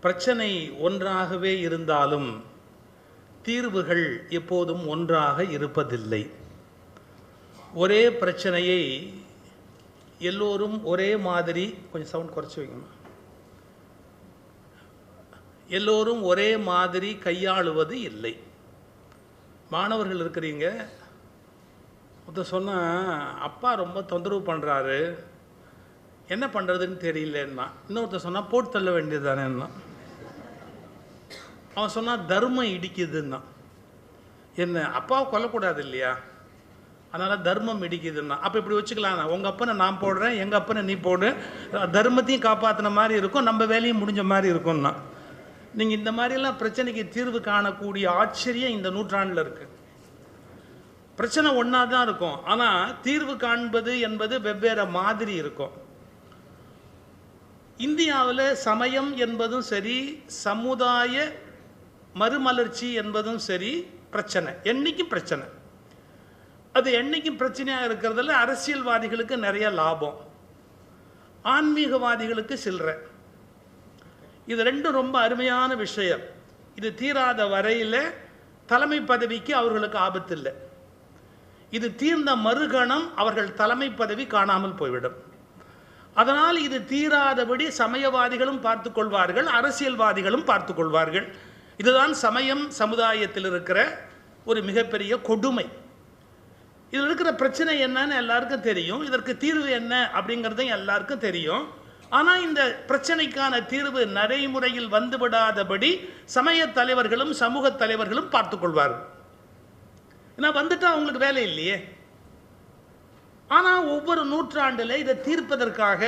பிரச்சனை ஒன்றாகவே இருந்தாலும் தீர்வுகள் எப்போதும் ஒன்றாக இருப்பதில்லை. ஒரே பிரச்சனையை எல்லோரும் ஒரே மாதிரி கொஞ்சம் சவுண்ட் குறைச்சி வைக்கணும் எல்லோரும் ஒரே மாதிரி கையாளுவது இல்லை. மாணவர்கள் இருக்கிறீங்க. ஒருத்தர் சொன்னால் அப்பா ரொம்ப தொந்தரவு பண்ணுறாரு என்ன பண்ணுறதுன்னு தெரியலன்னா இன்னொருத்தர் சொன்னால் போட்டு தள்ள வேண்டியது தானேன்னா அவன் சொன்னால் தர்மம் இடிக்குதுன்னா. என்ன அப்பாவை கொல்லக்கூடாது இல்லையா அதனால் தர்மம் இடிக்குதுன்னா. அப்போ இப்படி வச்சுக்கலாம். உங்கள் அப்பனை நான் போடுறேன் எங்கள் அப்பனை நீ போடு. தர்மத்தையும் காப்பாற்றின மாதிரி இருக்கும் நம்ம வேலையும் முடிஞ்ச மாதிரி இருக்கும்னா. நீங்கள் இந்த மாதிரியெல்லாம் பிரச்சனைக்கு தீர்வு காணக்கூடிய ஆச்சரியம் இந்த நூற்றாண்டில் இருக்குது பிரச்சனை ஒன்றா தான் இருக்கும். ஆனால் தீர்வு காண்பது என்பது வெவ்வேறு மாதிரி இருக்கும். இந்தியாவில் சமயம் என்பதும் சரி சமுதாய மறுமலர்ச்சி என்பதும் சரி பிரச்சனை. என்னைக்கும் பிரச்சனை. அது என்னைக்கும் பிரச்சனையாக இருக்கிறதுல அரசியல்வாதிகளுக்கு நிறைய லாபம். ஆன்மீகவாதிகளுக்கு சில்லற. இது ரெண்டும் ரொம்ப அருமையான விஷயம். இது தீராத வரையில் தலைமை பதவிக்கு அவர்களுக்கு ஆபத்து இல்லை இது தீர்ந்த மறுகணம் அவர்கள் தலைமை பதவி காணாமல் போய்விடும். அதனால் இது தீராதபடி சமயவாதிகளும் பார்த்து கொள்வார்கள் அரசியல்வாதிகளும் பார்த்து கொள்வார்கள். இதுதான் சமயம் சமுதாயத்தில் இருக்கிற ஒரு மிகப்பெரிய கொடுமை. இதில் இருக்கிற பிரச்சனை என்னன்னு எல்லாருக்கும் தெரியும். இதற்கு தீர்வு என்ன அப்படிங்கிறதும் எல்லாருக்கும் தெரியும். ஆனால் இந்த பிரச்சனைக்கான தீர்வு நடைமுறையில் வந்துவிடாதபடி சமய தலைவர்களும் சமூக தலைவர்களும் பார்த்துக்கொள்வார்கள் ஏன்னா வந்துட்டா அவங்களுக்கு வேலை இல்லையே. ஆனால் ஒவ்வொரு நூற்றாண்டில் இதை தீர்ப்பதற்காக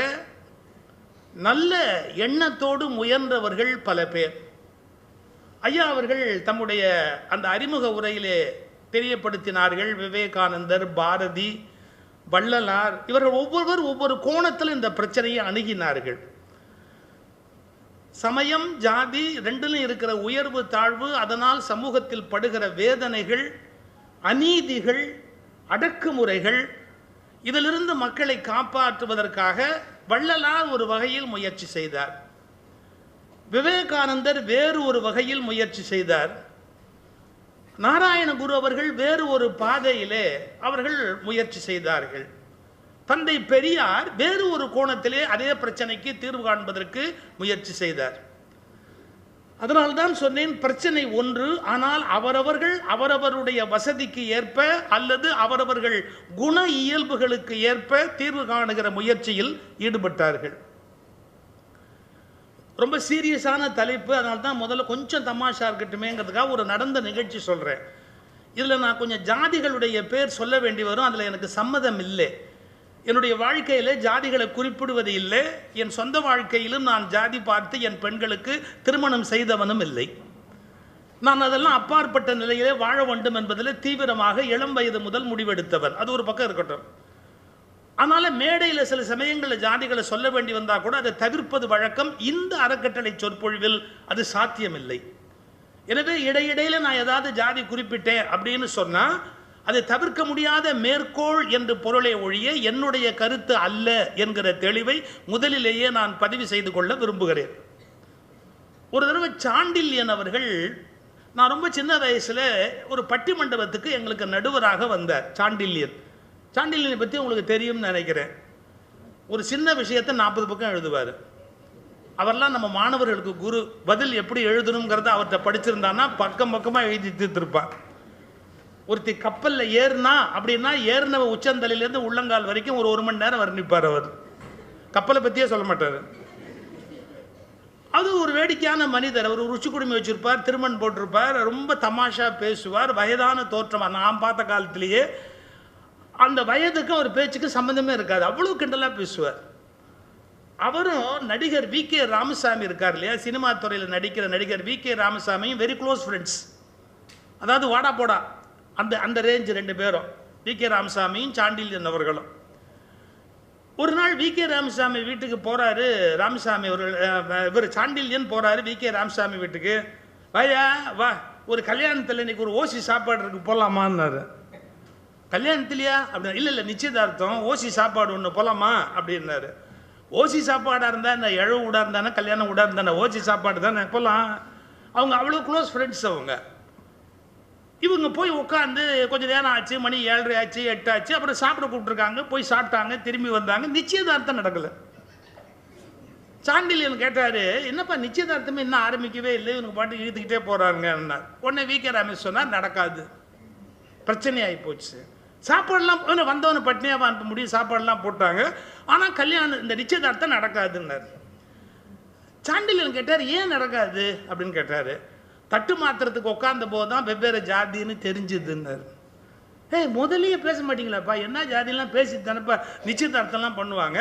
நல்ல எண்ணத்தோடு முயன்றவர்கள் பல பேர். ஐயா அவர்கள் தம்முடைய அந்த அறிமுக உரையிலே தெரியப்படுத்தினார்கள். விவேகானந்தர் பாரதி வள்ளலார் இவர்கள் ஒவ்வொருவர் ஒவ்வொரு கோணத்தில் இந்த பிரச்சனையை அணுகினார்கள். சமயம் ஜாதி ரெண்டிலும் இருக்கிற உயர்வு தாழ்வு அதனால் சமூகத்தில் படுகிற வேதனைகள் அநீதிகள் அடக்குமுறைகள் இதிலிருந்து மக்களை காப்பாற்றுவதற்காக வள்ளலார் ஒரு வகையில் முயற்சி செய்தார். விவேகானந்தர் வேறு ஒரு வகையில் முயற்சி செய்தார். நாராயணகுரு அவர்கள் வேறு ஒரு பாதையிலே அவர்கள் முயற்சி செய்தார்கள். தந்தை பெரியார் வேறு ஒரு கோணத்திலே அதே பிரச்சனைக்கு தீர்வு காண்பதற்கு முயற்சி செய்தார். அதனால்தான் சொன்னேன் பிரச்சனை ஒன்று ஆனால் அவரவர்கள் அவரவருடைய வசதிக்கு ஏற்ப அல்லது அவரவர்கள் குண இயல்புகளுக்கு ஏற்ப தீர்வு காணுகிற முயற்சியில் ஈடுபட்டார்கள். ரொம்ப சீரியஸான தலைப்பு அதனால தான் முதல்ல கொஞ்சம் தமாஷா இருக்கட்டுமேங்கிறதுக்காக ஒரு நடந்த நிகழ்ச்சி சொல்கிறேன் இதில் நான் கொஞ்சம் ஜாதிகளுடைய பேர் சொல்ல வேண்டி வரும் அதில் எனக்கு சம்மதம் இல்லை. என்னுடைய வாழ்க்கையில் ஜாதிகளை குறிப்பிடுவது இல்லை என் சொந்த வாழ்க்கையிலும் நான் ஜாதி பார்த்து என் பெண்களுக்கு திருமணம் செய்தவனும் இல்லை. நான் அதெல்லாம் அப்பாற்பட்ட நிலையிலே வாழ வேண்டும் என்பதில் தீவிரமாக இளம் வயது முதல் முடிவெடுத்தவர் அது ஒரு பக்கம் இருக்கட்டும். அதனால் மேடையில் சில சமயங்களில் ஜாதிகளை சொல்ல வேண்டி வந்தால் கூட அதை தவிர்ப்பது வழக்கம் இந்த அறக்கட்டளை சொற்பொழிவில் அது சாத்தியமில்லை. எனவே இடையிடையில் நான் ஏதாவது ஜாதி குறிப்பிட்டேன் அப்படின்னு சொன்னால் அதை தவிர்க்க முடியாத மேற்கோள் என்று பொருளை ஒழிய என்னுடைய கருத்து அல்ல என்கிற தெளிவை முதலிலேயே நான் பதிவு செய்து கொள்ள விரும்புகிறேன். ஒரு தடவை சாண்டில்யன் அவர்கள் நான் ரொம்ப சின்ன வயசில் ஒரு பட்டி மண்டபத்துக்கு எங்களுக்கு நடுவராக வந்தார் சாண்டில்யன். சாண்டில்யனை பற்றி உங்களுக்கு தெரியும்னு நினைக்கிறேன். ஒரு சின்ன விஷயத்தை நாற்பது பக்கம் எழுதுவார். அவர்லாம் நம்ம மாணவர்களுக்கு குரு பதில் எப்படி எழுதணுங்கிறத அவர்கிட்ட படிச்சிருந்தான்னா பக்கம் பக்கமாக எழுதி தீர்த்திருப்பான் ஒருத்தி கப்பலில் ஏறுனா அப்படின்னா ஏறினவ உச்சந்தலையிலேருந்து உள்ளங்கால் வரைக்கும் ஒரு ஒரு மணி நேரம் வர்ணிப்பார் அவர். கப்பலை பற்றியே சொல்ல மாட்டார். அது ஒரு வேடிக்கையான மனிதர். அவர் ருச்சி குடுமி வச்சிருப்பார் திருமண் போட்டிருப்பார் ரொம்ப தமாஷா பேசுவார் வயதான தோற்றமாக நான் பார்த்த காலத்திலேயே அந்த வயதுக்கும் அவர் பேச்சுக்கு சம்மந்தமே இருக்காது. அவ்வளோ கிண்டலாக பேசுவார். அவரும் நடிகர் வி. கே. ராமசாமி இருக்கார் இல்லையா? சினிமா துறையில் நடிக்கிற நடிகர் வி. கே. ராமசாமியும் வெரி க்ளோஸ் ஃப்ரெண்ட்ஸ் அதாவது வாடா போடா. அந்த அந்த ரேஞ்ச் ரெண்டு பேரும். வி. கே. ராமசாமியும் சாண்டில்யன் அவர்களும். ஒரு நாள் வி. கே. ராமசாமி வீட்டுக்கு போகிறாரு ராமசாமி ஒரு இவர் சாண்டில்யன் போகிறாரு வி. கே. ராமசாமி வீட்டுக்கு. வாயா வா. ஒரு கல்யாணத்தில் இன்னைக்கு ஒரு ஓசி சாப்பாடு இருக்கு போகலாமான்னாரு கல்யாணத்துலையா? அப்படின்னு இல்லை இல்லை நிச்சயதார்த்தம். ஓசி சாப்பாடு ஒன்று போகலாமா அப்படின்னாரு. ஓசி சாப்பாடாக இருந்தால் இந்த இழவு ஊடாக இருந்தானே கல்யாணம் ஊடாக இருந்தானே? ஓசி சாப்பாடு தானே போகலாம் அவங்க அவ்வளோ க்ளோஸ் ஃப்ரெண்ட்ஸ் அவங்க. இவங்க போய் உட்காந்து கொஞ்சம் நேரம் ஆச்சு மணி ஏழரை ஆச்சு எட்டு ஆச்சு அப்புறம் சாப்பிட கூப்பிட்ருக்காங்க போய் சாப்பிட்டாங்க திரும்பி வந்தாங்க. நிச்சயதார்த்தம் நடக்கலை. சாண்டிலியன் கேட்டார் என்னப்பா நிச்சயதார்த்தமே இன்னும் ஆரம்பிக்கவே இல்லை இவங்க பாட்டு இழுத்துக்கிட்டே போகிறாருங்க உடனே வீக்கே ரமேஷ் சொன்னால் நடக்காது. பிரச்சனையாகி போச்சு. சாப்பாடுலாம் இன்னும் வந்தவனை பட்னியாக அனுப்ப முடியும் சாப்பாடுலாம் போட்டாங்க. ஆனால் கல்யாணம் இந்த நிச்சயதார்த்தம் நடக்காதுன்னார். சாண்டிலியன் கேட்டார் ஏன் நடக்காது? அப்படின்னு கேட்டார். தட்டு மாத்திரத்துக்கு உட்காந்த போது தான் வெவ்வேறு ஜாதின்னு தெரிஞ்சுதுன்னார். ஏய் முதல்லயே பேச மாட்டீங்களாப்பா? என்ன ஜாதியெல்லாம் பேசி தானேப்பா நிச்சயதார்த்தம்லாம் பண்ணுவாங்க?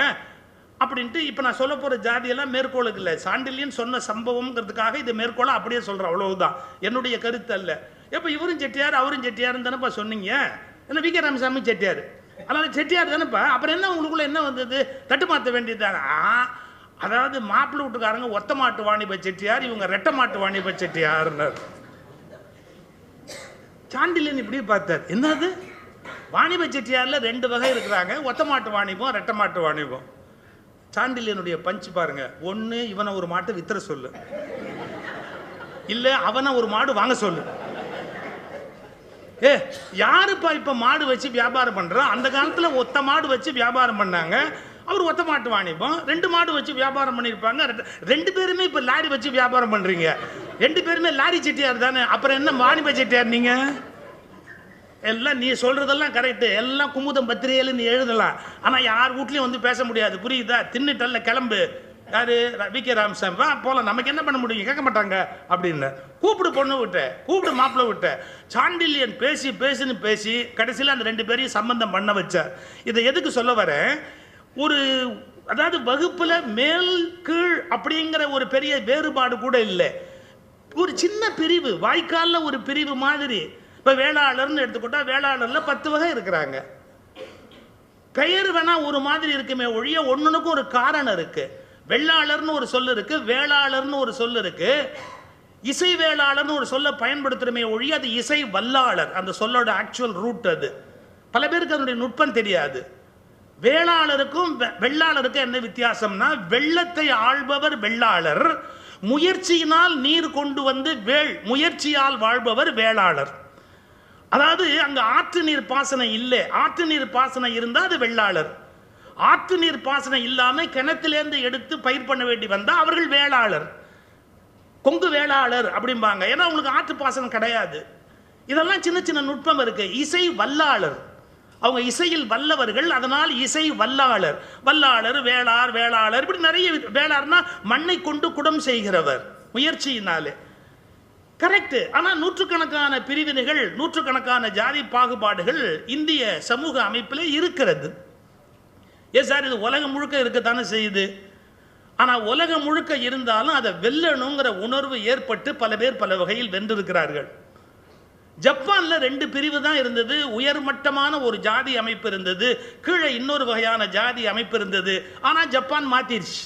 அப்படின்ட்டு இப்போ நான் சொல்ல போகிற ஜாதியெல்லாம் மேற்கோளுக்கு இல்லை. சாண்டிலியன் சொன்ன சம்பவங்கிறதுக்காக இது மேற்கோளை அப்படியே சொல்கிறேன் அவ்வளவுதான். என்னுடைய கருத்து அல்ல. எப்போ இவரும் செட்டியார் அவரும் செட்டியாருன்னு தானேப்பா சொன்னீங்க? என்ன வி கே ராமசாமி செட்டியார். அதனால் செட்டியார் தானேப்பா. அப்புறம் என்ன உங்களுக்குள்ளே என்ன வந்தது? தட்டு மாற்ற வேண்டியது அதாவது மாப்பிள்ளை வீட்டுக்காரங்க ஒத்த மாட்டு வாணிப செட்டியார் இவங்க ரெட்டை மாட்டு வாணிப செட்டியார்னர். சாண்டிலன் இப்படி பார்த்தார். என்னது? வாணிப செட்டியார்ல ரெண்டு வகை இருக்கிறாங்க. ஒத்த மாட்டு வாணிபம் ரெட்டை மாட்டு வாணிபம். சாண்டிலியனுடைய பஞ்சு பாருங்க. ஒன்று இவனை ஒரு மாட்டை வித்துற சொல்லு. இல்லை அவனை ஒரு மாடு வாங்க சொல்லு. ஏ யாருப்பா இப்போ மாடு வச்சு வியாபாரம் பண்ணுறான் அந்த காலத்தில் ஒத்த மாடு வச்சு வியாபாரம் பண்ணாங்க. அவர் ஒத்த மாட்டு வாணிபம் ரெண்டு மாடு வச்சு வியாபாரம் பண்ணியிருப்பாங்க ரெண்டு- ரெண்டு பேருமே இப்போ லாரி வச்சு வியாபாரம் பண்ணுறீங்க ரெண்டு பேருமே லாரி செட்டியார் தானே. அப்புறம் என்ன வாணிப செட்டியார் நீங்கள் எல்லாம் நீ சொல்றதெல்லாம் கரெக்டு எல்லாம் குமுதம் பத்திரிகையில் நீ எழுதலாம். ஆனால் யார் வீட்லையும் வந்து பேச முடியாது. புரியுதா? தின்னுட்டல்ல கிளம்பு. யாரு? வி கே ராமசாமி. வா போகலாம் நமக்கு என்ன பண்ண முடியும்? கேட்க மாட்டாங்க. அப்படின்னு. கூப்பிடு பொண்ணு விட்ட. கூப்பிடு மாப்பிள்ளை விட்ட. சாண்டில்யன் பேசி பேசுன்னு பேசி கடைசியில் அந்த ரெண்டு பேரையும் சம்பந்தம் பண்ண வச்சார் இதை எதுக்கு சொல்ல வரேன்? ஒரு அதாவது வகுப்பில் மேல் கீழ் அப்படிங்கிற ஒரு பெரிய வேறுபாடு கூட இல்லை. ஒரு சின்ன பிரிவு வாய்க்காலில் ஒரு பிரிவு மாதிரி. இப்போ வேளாளர்னு எடுத்துக்கிட்டால் வேளாளரில் பத்து வகை இருக்கிறாங்க. பெயர் வேணால் ஒரு மாதிரி இருக்குமே ஒழிய ஒன்றுனுக்கும் ஒரு காரணம் இருக்குது வெள்ளாளர்னு ஒரு சொல் இருக்கு வேளாளர்னு ஒரு சொல் இருக்கு. இசை வேளாளர்னு ஒரு சொல்ல பயன்படுத்துறமே ஒழிய அது இசை வல்லாளர் அந்த சொல்லோட ஆக்சுவல் ரூட் அது. பல பேருக்கு அதனுடைய நுட்பம் தெரியாது. வேளாளருக்கும் வெள்ளாளருக்கும் என்ன வித்தியாசம்னா வெள்ளத்தை ஆள்பவர் வெள்ளாளர் முயற்சியினால் நீர் கொண்டு வந்து வேள் முயற்சியால் வாழ்பவர் வேளாளர். அதாவது அங்கே ஆற்று நீர் பாசனம் இல்லை. ஆற்று நீர் பாசனம் இருந்தால் அது வெள்ளாளர். ஆற்று நீர் பாசனம் இல்லாமல் கிணத்திலேருந்து எடுத்து பயிர் பண்ண வேண்டி வந்தால் அவர்கள் வேளாளர். கொங்கு வேளாளர் அப்படிம்பாங்க. ஏன்னா அவங்களுக்கு ஆற்று பாசனம் கிடையாது. இதெல்லாம் சின்ன சின்ன நுட்பம் இருக்கு. இசை வல்லாளர். அவங்க இசையில் வல்லவர்கள் அதனால் இசை வல்லாளர். வல்லாளர் வேளார் வேளாளர் இப்படி நிறைய வேளார்னா மண்ணை கொண்டு குடம் செய்கிறவர். முயற்சியினாலே. கரெக்டு ஆனால் நூற்றுக்கணக்கான பிரிவினைகள் நூற்றுக்கணக்கான ஜாதி பாகுபாடுகள் இந்திய சமூக அமைப்பில் இருக்கிறது. ஏன் சார் இது உலகம் முழுக்க இருக்கத்தானே செய்யுது? ஆனால் உலகம் முழுக்க இருந்தாலும் அதை வெல்லணுங்கிற உணர்வு ஏற்பட்டு பல பேர் பல வகையில் வென்றிருக்கிறார்கள். ஜப்பானில் ரெண்டு பிரிவு தான் இருந்தது. உயர்மட்டமான ஒரு ஜாதி அமைப்பு இருந்தது. கீழே இன்னொரு வகையான ஜாதி அமைப்பு இருந்தது. ஆனால் ஜப்பான் மாத்திருச்சு.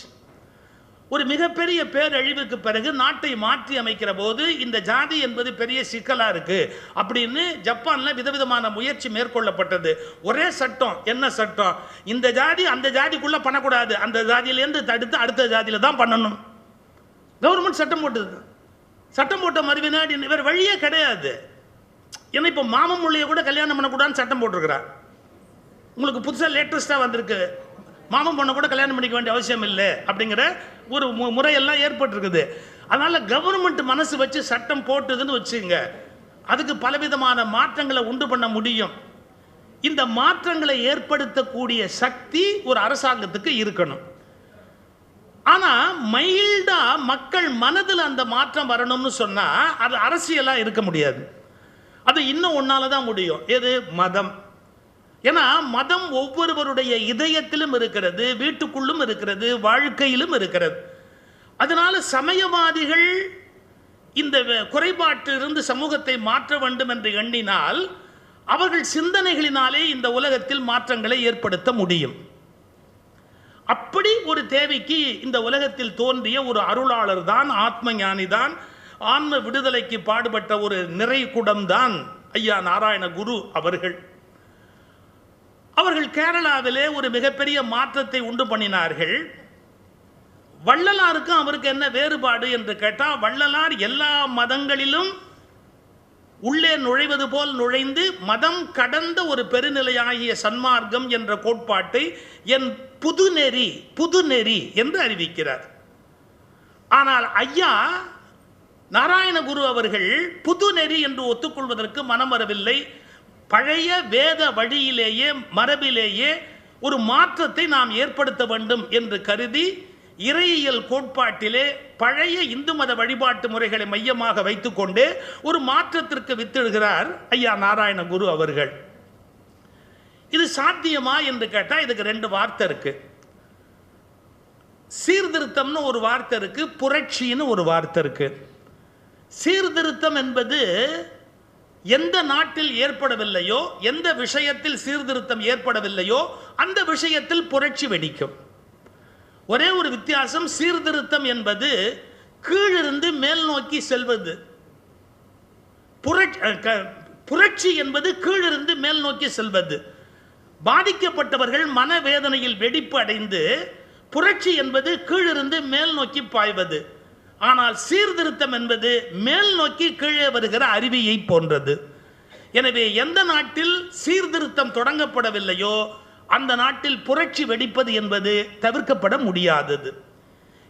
ஒரு மிகப்பெரிய பேரழிவுக்கு பிறகு நாட்டை மாற்றி அமைக்கிற போது இந்த ஜாதி என்பது பெரிய சிக்கலாக இருக்கு. அப்படின்னு ஜப்பானில் விதவிதமான முயற்சி மேற்கொள்ளப்பட்டது. ஒரே சட்டம். என்ன சட்டம்? இந்த ஜாதி அந்த ஜாதிக்குள்ள பண்ணக்கூடாது. அந்த ஜாதியிலேருந்து தடுத்து அடுத்த ஜாதியில தான் பண்ணணும். கவர்மெண்ட் சட்டம் போட்டது. சட்டம் போட்ட மறுவினாடி வேறு வழியே கிடையாது. ஏன்னா இப்போ மாமன் மொழியை கூட கல்யாணம் பண்ணக்கூடாதுன்னு சட்டம் போட்டிருக்கிறார். உங்களுக்கு புதுசாக லேட்டஸ்ட்டாக வந்திருக்கு. மாமன் பொண்ணை கூட கல்யாணம் பண்ணிக்க வேண்டிய அவசியம் இல்லை அப்படிங்கிற ஒரு மு- முறையெல்லாம் ஏற்பட்டிருக்குது. அதனால கவர்மெண்ட் மனசு வச்சு சட்டம் போட்டுதுன்னு வச்சுங்க அதுக்கு பலவிதமான மாற்றங்களை உண்டு பண்ண முடியும். இந்த மாற்றங்களை ஏற்படுத்தக்கூடிய சக்தி ஒரு அரசாங்கத்துக்கு இருக்கணும். ஆனா மைல்டா மக்கள் மனதில் அந்த மாற்றம் வரணும்னு சொன்னா அது அரசியலா இருக்க முடியாது. அது இன்னும் ஒன்னால தான் முடியும். எது? மதம். ஏன்னா மதம் ஒவ்வொருவருடைய இதயத்திலும் இருக்கிறது வீட்டுக்குள்ளும் இருக்கிறது வாழ்க்கையிலும் இருக்கிறது. அதனால சமயவாதிகள் இந்த குறைபாட்டிலிருந்து சமூகத்தை மாற்ற வேண்டும் என்று எண்ணினால் அவர்கள் சிந்தனைகளினாலே இந்த உலகத்தில் மாற்றங்களை ஏற்படுத்த முடியும். அப்படி ஒரு தேவைக்கு இந்த உலகத்தில் தோன்றிய ஒரு அருளாளர் தான் ஆத்ம ஞானி தான் ஆன்ம விடுதலைக்கு பாடுபட்ட ஒரு நிறை தான் ஐயா நாராயண குரு அவர்கள். அவர்கள் கேரளாவிலே ஒரு மிகப்பெரிய மாற்றத்தை உண்டு பண்ணினார்கள். வள்ளலாருக்கும் அவருக்கு என்ன வேறுபாடு என்று கேட்டால் வள்ளலார் எல்லா மதங்களிலும் உள்ளே நுழைவது போல் நுழைந்து மதம் கடந்த ஒரு பெருநிலையாகிய சன்மார்க்கம் என்ற கோட்பாட்டை என் புதுநெறி புதுநெறி என்று அறிவிக்கிறார். ஆனால் ஐயா நாராயணகுரு அவர்கள் புதுநெறி என்று ஒத்துக்கொள்வதற்கு மனம் வரவில்லை. பழைய வேத வழியிலேயே மரபிலேயே ஒரு மாற்றத்தை நாம் ஏற்படுத்த வேண்டும் என்று கருதி இறையியல் கோட்பாட்டிலே பழைய இந்து மத வழிபாட்டு முறைகளை மையமாக வைத்துக்கொண்டு ஒரு மாற்றத்திற்கு வித்திடுகிறார் ஐயா நாராயணகுரு அவர்கள். இது சாத்தியமா என்று கேட்டால் இதுக்கு ரெண்டு வார்த்தை இருக்கு. சீர்திருத்தம்னு ஒரு வார்த்தை இருக்கு புரட்சின்னு ஒரு வார்த்தை இருக்கு. சீர்திருத்தம் என்பது எந்த நாட்டில் ஏற்படவில்லையோ எந்த விஷயத்தில் சீர்திருத்தம் ஏற்படவில்லையோ அந்த விஷயத்தில் புரட்சி வெடிக்கும். ஒரே ஒரு வித்தியாசம் சீர்திருத்தம் என்பது கீழிருந்து மேல் நோக்கி செல்வது. புரட்சி க- புரட்சி என்பது கீழிருந்து மேல் நோக்கி செல்வது. பாதிக்கப்பட்டவர்கள் மனவேதனையில் வெடிப்பு அடைந்து புரட்சி என்பது கீழிருந்து மேல் நோக்கி பாய்வது. ஆனால் சீர்திருத்தம் என்பது மேல் நோக்கி கீழே வருகிற அருவியை போன்றது. எனவே எந்த நாட்டில் சீர்திருத்தம் தொடங்கப்படவில்லையோ அந்த நாட்டில் புரட்சி வெடிப்பது என்பது தவிர்க்கப்பட முடியாதது.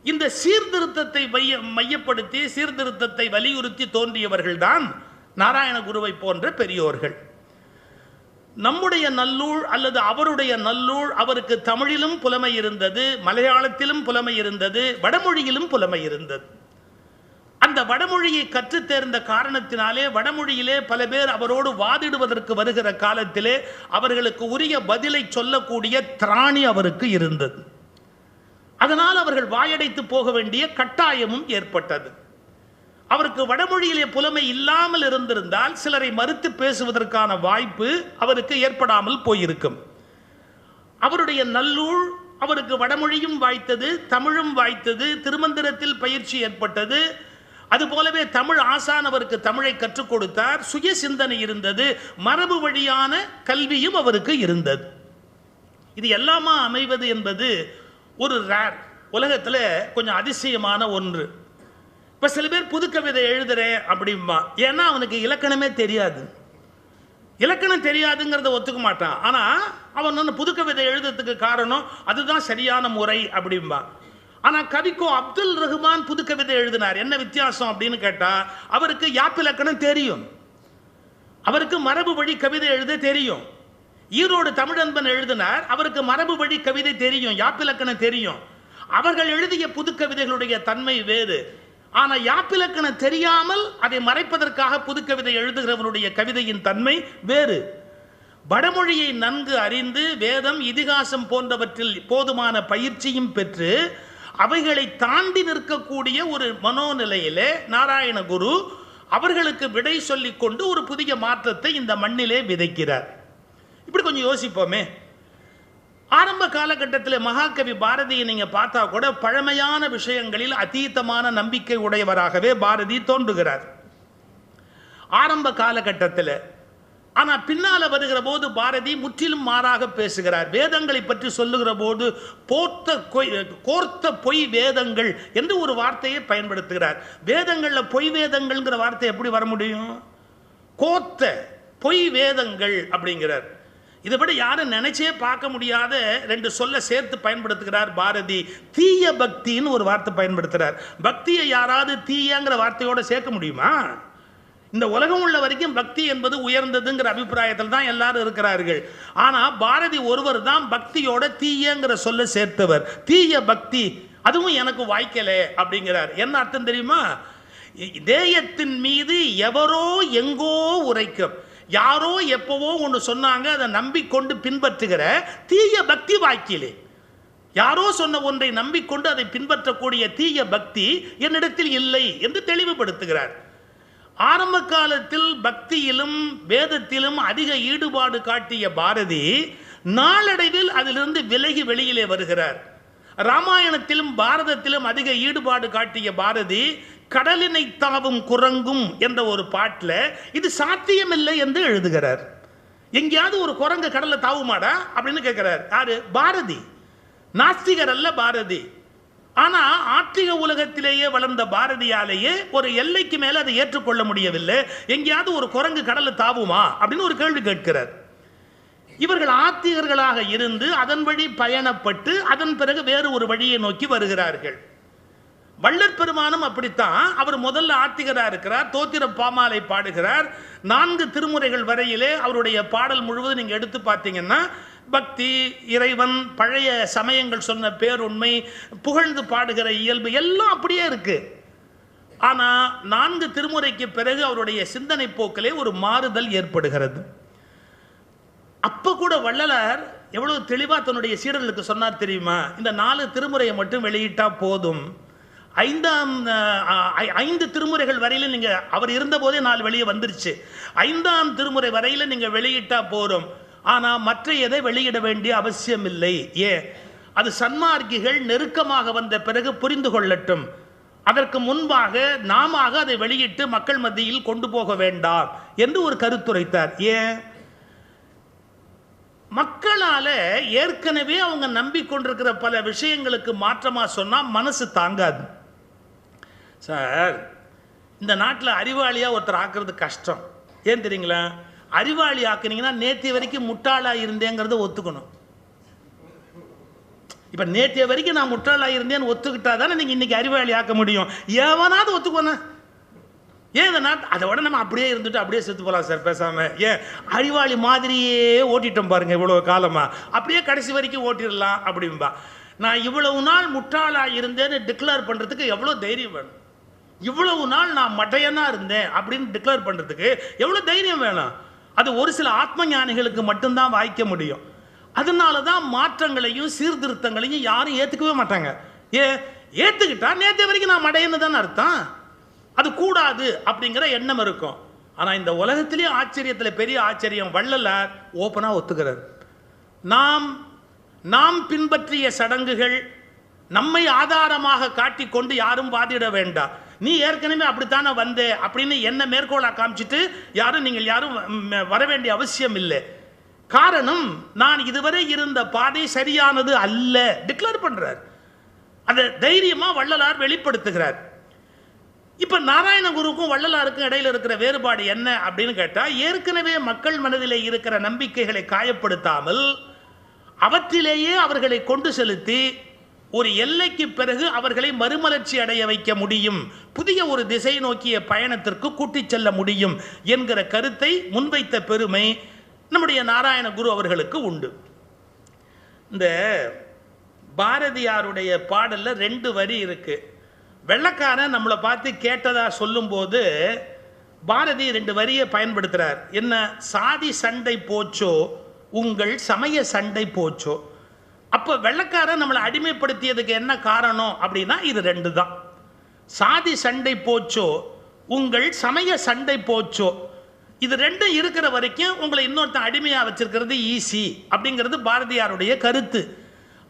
இந்த சீர்திருத்தத்தை மைய மையப்படுத்தி சீர்திருத்தத்தை வலியுறுத்தி தோன்றியவர்கள்தான் நாராயணகுருவை போன்ற பெரியோர்கள். நம்முடைய நல்லூழ் அல்லது அவருடைய நல்லூழ் அவருக்கு தமிழிலும் புலமை இருந்தது மலையாளத்திலும் புலமை இருந்தது வடமொழியிலும் புலமை இருந்தது. அந்த வடமொழியை கற்றுத் தேர்ந்த காரணத்தினாலே வடமொழியிலே பல பேர் அவரோடு வாதிடுவதற்கு வருகிற காலத்திலே அவர்களுக்கு உரிய பதிலை சொல்லக்கூடிய திராணி அவருக்கு இருந்தது. அதனால் அவர்கள் வாயடைத்து போக வேண்டிய கட்டாயமும் ஏற்பட்டது. அவருக்கு வடமொழியிலே புலமை இல்லாமல் இருந்திருந்தால் சிலரை மறுத்து பேசுவதற்கான வாய்ப்பு அவருக்கு ஏற்படாமல் போயிருக்கும். அவருடைய நல்லூழ் அவருக்கு வடமொழியும் வாய்த்தது தமிழும் வாய்த்தது திருமந்திரத்தில் பயிற்சி ஏற்பட்டது. அதுபோலவே தமிழ் ஆசான் அவருக்கு தமிழை கற்றுக் கொடுத்தார். சுய சிந்தனை இருந்தது. மரபு வழியான கல்வியும் அவருக்கு இருந்தது. இது எல்லாமா அமைவது என்பது ஒரு ரேர் உலகத்தில் கொஞ்சம் அதிசயமான ஒன்று. இப்போ சில பேர் புதுக்கவிதை எழுதுறேன் அப்படிம்பா. ஏன்னா அவனுக்கு இலக்கணமே தெரியாது. இலக்கணம் தெரியாதுங்கிறத ஒத்துக்க மாட்டான். ஆனால் அவன் வந்து புதுக்கவிதை எழுதுறதுக்கு காரணம் அதுதான் சரியான முறை அப்படிம்பா. ஆனால் கவிக்கோ அப்துல் ரஹ்மான் புதுக்கவிதை எழுதினார். என்ன வித்தியாசம் அப்படின்னு கேட்டால் அவருக்கு யாப்பிலக்கணம் தெரியும். அவருக்கு மரபு வழி கவிதை எழுத தெரியும். ஈரோடு தமிழன்பன் எழுதினார் அவருக்கு மரபு வழி கவிதை தெரியும் யாப்பிலக்கணம் தெரியும். அவர்கள் எழுதிய புதுக்கவிதைகளுடைய தன்மை வேறு. ஆனால் யாப்பிலக்கணம் தெரியாமல் அதை மறைப்பதற்காக புதுக்கவிதை எழுதுகிறவனுடைய கவிதையின் தன்மை வேறு. வடமொழியை நன்கு அறிந்து வேதம் இதிகாசம் போன்றவற்றில் போதுமான பயிற்சியும் பெற்று அவைகளை தாண்டி நிற்கக்கூடிய ஒரு மனோநிலையிலே நாராயணகுரு அவர்களுக்கு விடை சொல்லிக்கொண்டு ஒரு புதிய மாற்றத்தை இந்த மண்ணிலே விதைக்கிறார். இப்படி கொஞ்சம் யோசிப்போமே. ஆரம்ப காலகட்டத்தில் மகாகவி பாரதியை நீங்கள் பார்த்தா கூட பழமையான விஷயங்களில் அதீத்தமான நம்பிக்கை உடையவராகவே பாரதி தோன்றுகிறார். ஆரம்ப காலகட்டத்தில் ஆனால் பின்னால் வருகிற போது பாரதி முற்றிலும் மாறாக பேசுகிறார். வேதங்களை பற்றி சொல்லுகிற போது போர்த்த கொய் கோர்த்த பொய் வேதங்கள் என்று ஒரு வார்த்தையை பயன்படுத்துகிறார். வேதங்களில் பொய் வேதங்கள்ங்கிற வார்த்தை எப்படி வர முடியும்? கோர்த்த பொய் வேதங்கள் அப்படிங்கிறார். இதை விட யாரும் நினைச்சே பார்க்க முடியாத ரெண்டு சொல்ல சேர்த்து பயன்படுத்துகிறார் பாரதி. தீய பக்தின்னு ஒரு வார்த்தை பயன்படுத்துகிறார் பக்தியை யாராவது தீயங்கிற வார்த்தையோடு சேர்க்க முடியுமா? இந்த உலகம் உள்ள வரைக்கும் பக்தி என்பது உயர்ந்ததுங்கிற அபிப்பிராயத்தில் தான் எல்லாரும் இருக்கிறார்கள். ஆனால் பாரதி ஒருவர் தான் பக்தியோட தீயங்கிற சொல்ல சேர்த்தவர். தீய பக்தி அதுவும் எனக்கு வாய்க்கலை அப்படிங்கிறார். என்ன அர்த்தம் தெரியுமா? தேயத்தின் மீது எவரோ எங்கோ உரைக்கும். யாரோ எப்பவோ ஒன்று சொன்னாங்க அதை நம்பிக்கொண்டு பின்பற்றுகிற தீய பக்தி வாக்கிலே யாரோ சொன்ன ஒன்றை நம்பிக்கொண்டு அதை பின்பற்றக்கூடிய தீய பக்தி என்னிடத்தில் இல்லை என்று தெளிவுபடுத்துகிறார். ஆரம்ப காலத்தில் பக்தியிலும் வேதத்திலும் அதிக ஈடுபாடு காட்டிய பாரதி நாளடைவில் அதிலிருந்து விலகி வெளியிலே வருகிறார். ராமாயணத்திலும் பாரதத்திலும் அதிக ஈடுபாடு காட்டிய பாரதி கடலினை தாவும் குரங்கும் என்ற ஒரு பாட்டில் இது சாத்தியமில்லை என்று எழுதுகிறார். எங்கேயாவது ஒரு குரங்கு கடலில் தாவுமாடா? அப்படின்னு கேட்கிறார் யாரு? பாரதி. நாஸ்திகர் அல்ல பாரதி. ஆனால் ஆத்திக உலகத்திலேயே வளர்ந்த பாரதியாலேயே ஒரு எல்லைக்கு மேலே அதை ஏற்றுக்கொள்ள முடியவில்லை. எங்கேயாவது ஒரு குரங்கு கடலில் தாவுமா? அப்படின்னு ஒரு கேள்வி கேட்கிறார். இவர்கள் ஆத்திகர்களாக இருந்து அதன் வழி பயணப்பட்டு அதன் பிறகு வேறு ஒரு வழியை நோக்கி வருகிறார்கள். வள்ளற் பெருமானும் அப்படித்தான். அவர் முதல்ல ஆத்திகராக இருக்கிறார் தோத்திர பாமாலை பாடுகிறார். நான்கு திருமுறைகள் வரையிலே அவருடைய பாடல் முழுவதும் நீங்கள் எடுத்து பார்த்தீங்கன்னா பக்தி இறைவன் பழைய சமயங்கள் சொன்ன பேருண்மை புகழ்ந்து பாடுகிற இயல்பு எல்லாம் அப்படியே இருக்கு. ஆனால் நான்கு திருமுறைக்கு பிறகு அவருடைய சிந்தனை போக்கிலே ஒரு மாறுதல் ஏற்படுகிறது. அப்போ கூட வள்ளலார் எவ்வளவு தெளிவாக தன்னுடைய சீடர்களுக்கு சொன்னார் தெரியுமா? இந்த நாலு திருமுறையை மட்டும் வெளியிட்டால் போதும். ஐந்தாம் ஐ- ஐந்து திருமுறைகள் வரையில நீங்க அவர் இருந்தபோதே நாலு வெளியே வந்துருச்சு. ஐந்தாம் திருமுறை வரையில நீங்க வெளியிட்டா போதும் ஆனா மற்ற எதை வெளியிட வேண்டிய அவசியம் இல்லை. ஏன் அது சன்மார்க்கிகள் நெருக்கமாக வந்த பிறகு புரிந்து கொள்ளட்டும். அதற்கு முன்பாக நாம அதை வெளியிட்டு மக்கள் மத்தியில் கொண்டு போக வேண்டாம் என்று ஒரு கருத்துரைத்தார் ஏன் மக்களால ஏற்கனவே அவங்க நம்பிக்கொண்டிருக்கிற பல விஷயங்களுக்கு மாற்றமா சொன்னா மனசு தாங்காது. சார் இந்த நாட்டில் அறிவாளியாக ஒருத்தர் ஆக்குறது கஷ்டம். ஏன் தெரியுங்களா? அறிவாளி ஆக்குனீங்கன்னா நேற்று வரைக்கும் முட்டாளாக இருந்தேங்கிறத ஒத்துக்கணும். இப்போ நேற்று வரைக்கும் நான் முட்டாளாக இருந்தேன்னு ஒத்துக்கிட்டா தானே நீங்கள் இன்றைக்கி அறிவாளி ஆக்க முடியும்? எவனாவது ஒத்துக்கோண்ணே ஏன் இந்த நாட்டு அதை விட நம்ம அப்படியே இருந்துட்டு அப்படியே செத்து போகலாம் சார் பேசாமல் ஏன்? அறிவாளி மாதிரியே ஓட்டிட்டோம் பாருங்க இவ்வளோ காலமாக அப்படியே கடைசி வரைக்கும் ஓட்டிடலாம் அப்படிம்பா. நான் இவ்வளவு நாள் முட்டாளாக இருந்தேன்னு டிக்ளேர் பண்ணுறதுக்கு எவ்வளோ தைரியம் வேணும்? இவ்வளவு நாள் நான் மட்டையனா இருந்தேன் அப்படின்னு டிக்ளேர் பண்றதுக்கு எவ்வளவு தைரியம் வேணும்? அது ஒரு சில ஆத்ம ஞானிகளுக்கு மட்டும்தான் வாய்க்க முடியும். அதனால தான் மாற்றங்களையும் சீர்திருத்தங்களையும் யாரும் ஏற்றுக்கவே மாட்டாங்க. ஏ ஏற்றுக்கிட்டா நேற்று வரைக்கும் நான் மடையன்னு தானே அர்த்தம்? அது கூடாது அப்படிங்கிற எண்ணம் இருக்கும். ஆனால் இந்த உலகத்திலேயே ஆச்சரியத்தில் பெரிய ஆச்சரியம் வள்ளலார் ஓப்பனாக ஒத்துக்கிறார். நாம் நாம் பின்பற்றிய சடங்குகள் நம்மை ஆதாரமாக காட்டிக்கொண்டு யாரும் வாதிட வேண்டாம். நீ ஏற்கனவே அப்படித்தானே வந்தே அப்படின்னு என்ன மேற்கோளா காமிச்சிட்டு யாரும் நீங்கள் யாரும் வர வேண்டிய அவசியம் இல்லை. காரணம் நான் இதுவரை இருந்த பாதை சரியானது அல்ல. டிக்ளேர் பண்றார். அதை தைரியமா வள்ளலார் வெளிப்படுத்துகிறார். இப்ப நாராயணகுருக்கும் வள்ளலாருக்கும் இடையில இருக்கிற வேறுபாடு என்ன அப்படின்னு கேட்டால் ஏற்கனவே மக்கள் மனதில் இருக்கிற நம்பிக்கைகளை காயப்படுத்தாமல் அவற்றிலேயே அவர்களை கொண்டு செலுத்தி ஒரு எல்லைக்கு பிறகு அவர்களை மறுமலர்ச்சி அடைய வைக்க முடியும். புதிய ஒரு திசை நோக்கிய பயணத்திற்கு கூட்டிச் செல்ல முடியும் என்கிற கருத்தை முன்வைத்த பெருமை நம்முடைய நாராயண குரு அவர்களுக்கு உண்டு. இந்த பாரதியாருடைய பாடலில் ரெண்டு வரி இருக்கு. வெள்ளக்காரன் நம்மளை பார்த்து கேட்டதா சொல்லும்போது பாரதி ரெண்டு வரியை பயன்படுத்துகிறார் என்ன? சாதி சண்டை போச்சோ உங்கள் சமய சண்டை போச்சோ. அப்போ வெள்ளக்காரன் நம்மளை அடிமைப்படுத்தியதுக்கு என்ன காரணம் அப்படின்னா இது ரெண்டு தான் சாதி சண்டை போச்சோ உங்கள் சமய சண்டை போச்சோ இது ரெண்டும் இருக்கிற வரைக்கும் உங்களை இன்னொருத்தன் அடிமையாக வச்சிருக்கிறது ஈஸி அப்படிங்கிறது பாரதியாருடைய கருத்து.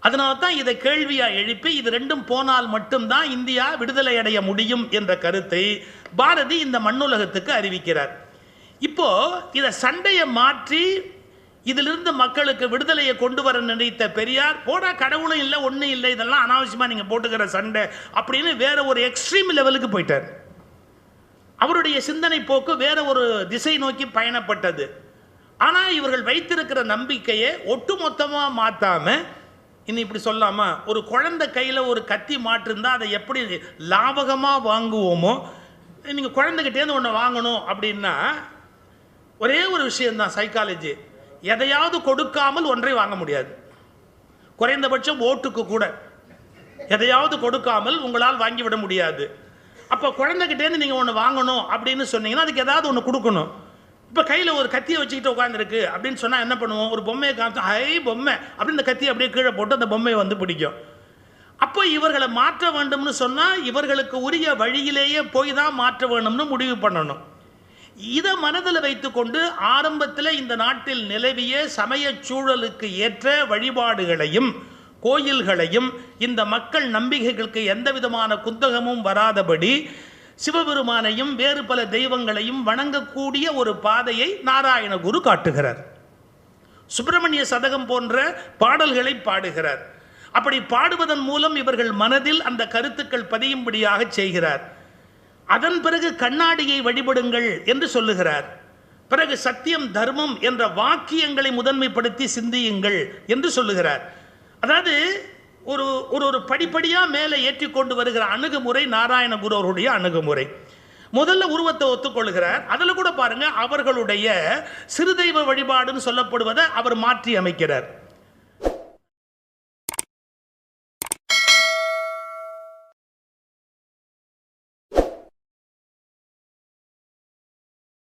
அதனால தான் இதை கேள்வியாக எழுப்பி இது ரெண்டும் போனால் மட்டும்தான் இந்தியா விடுதலை அடைய முடியும் என்ற கருத்தை பாரதி இந்த மண்ணுலகத்துக்கு அறிவிக்கிறார். இப்போ இதை சண்டையை மாற்றி இதிலிருந்து மக்களுக்கு விடுதலையை கொண்டு வர நினைத்த பெரியார் போடா கடவுளும் இல்லை ஒன்றும் இல்லை இதெல்லாம் அனாவசியமாக நீங்கள் போட்டுக்கிற சண்டை அப்படின்னு வேற ஒரு எக்ஸ்ட்ரீம் லெவலுக்கு போயிட்டார். அவருடைய சிந்தனை போக்கு வேற ஒரு திசை நோக்கி பயணப்பட்டது. ஆனால் இவர்கள் வைத்திருக்கிற நம்பிக்கையை ஒட்டுமொத்தமாக மாற்றாமல் இன்னும் இப்படி சொல்லாமா ஒரு குழந்தை கையில் ஒரு கத்தி மாட்டிருந்தா அதை எப்படி லாபகமாக வாங்குவோமோ நீங்கள் குழந்தைகிட்டேருந்து ஒன்று வாங்கணும் அப்படின்னா ஒரே ஒரு விஷயம்தான் சைக்காலஜி எதையாவது கொடுக்காமல் ஒன்றை வாங்க முடியாது. குறைந்தபட்சம் ஓட்டுக்கு கூட. எதையாவது கொடுக்காமல் உங்களால் வாங்கிவிட முடியாது. அப்போ குழந்தைகிட்டேருந்து நீங்கள் ஒன்று வாங்கணும் அப்படின்னு சொன்னீங்கன்னா அதுக்கு ஏதாவது ஒன்று கொடுக்கணும். இப்போ கையில் ஒரு கத்தியை வச்சுக்கிட்டு உட்காந்துருக்கு அப்படின்னு சொன்னால் என்ன பண்ணுவோம்? ஒரு பொம்மையை காமிச்சு ஐ பொம்மை. அப்படின்னு இந்த கத்தியை அப்படியே கீழே போட்டு அந்த பொம்மையை வந்து பிடிக்கும். அப்போ இவர்களை மாற்ற வேண்டும்னு சொன்னால் இவர்களுக்கு உரிய வழியிலேயே போய் தான் மாற்ற வேணும்னு முடிவு பண்ணணும். இதை மனதில் வைத்துக்கொண்டு ஆரம்பத்தில் இந்த நாட்டில் நிலவிய சமயச் சூழலுக்கு ஏற்ற வழிபாடுகளையும் கோயில்களையும் இந்த மக்கள் நம்பிக்கைகளுக்கு எந்த விதமான குந்தகமும் வராதபடி சிவபெருமானையும் வேறு பல தெய்வங்களையும் வணங்கக்கூடிய ஒரு பாதையை நாராயணகுரு காட்டுகிறார். சுப்பிரமணிய சதகம் போன்ற பாடல்களை பாடுகிறார். அப்படி பாடுவதன் மூலம் இவர்கள் மனதில் அந்த கருத்துக்கள் பதியும்படியாக செய்கிறார். அதன் பிறகு கண்ணாடியை வழிபடுங்கள் என்று சொல்லுகிறார். பிறகு சத்தியம் தர்மம் என்ற வாக்கியங்களை முதன்மைப்படுத்தி சிந்தியுங்கள் என்று சொல்லுகிறார். அதாவது ஒரு ஒரு ஒரு படிப்படியாக மேலே ஏற்றி கொண்டு வருகிற அணுகுமுறை நாராயண குரு அவருடைய அணுகுமுறை. முதல்ல உருவத்தை ஒத்துக்கொள்கிறார். அதில் கூட பாருங்க அவர்களுடைய சிறுதெய்வ வழிபாடுன்னு சொல்லப்படுவதை அவர் மாற்றி அமைக்கிறார்.